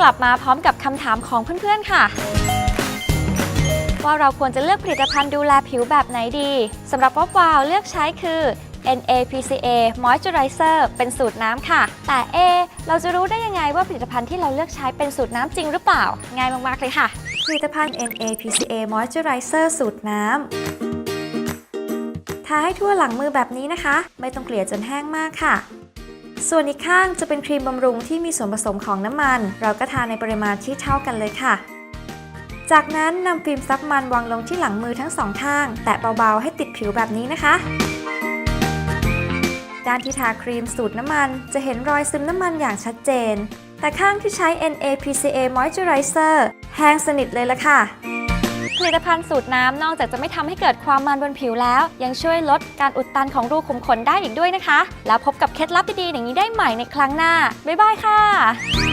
กลับมาพร้อมกับคำถามของเพื่อนๆค่ะ ว่าเราควรจะเลือกผลิตภัณฑ์ดูแลผิวแบบไหนดีสำหรับป๊อปวาวเลือกใช้คือ NAPCA Moisturizer เป็นสูตรน้ำค่ะ แต่ A เราจะรู้ได้ยังไงว่าผลิตภัณฑ์ที่เราเลือกใช้เป็นสูตรน้ำจริงหรือเปล่า ง่ายมากๆเลยค่ะ ผลิตภัณฑ์ NAPCA Moisturizer สูตรน้ำทาให้ทั่วหลังมือแบบนี้นะคะ ไม่ต้องเกลี่ยจนแห้งมากค่ะ ส่วนอีกข้างจะเป็นครีมบำรุงที่มีส่วนผสมของน้ำมัน เราก็ทาในปริมาณที่เท่ากันเลยค่ะ จากนั้นนำฟิล์มซับมันวางลงที่หลังมือทั้งสองข้าง แตะเบาๆให้ติดผิวแบบนี้นะคะด้านที่ทาครีมสูตรน้ำมัน จะเห็นรอยซึมน้ำมันอย่างชัดเจน แต่ข้างที่ใช้ NAPCA Moisturizer แห้งสนิทเลยละค่ะ ผลิตภัณฑ์สูตรน้ำนอกจากจะไม่ทำให้เกิดความมันบนผิวแล้ว ยังช่วยลดการอุดตันของรูขุมขนได้อีกด้วยนะคะ แล้วพบกับเคล็ดลับดีๆอย่างนี้ได้ใหม่ในครั้งหน้า บ๊ายบายค่ะ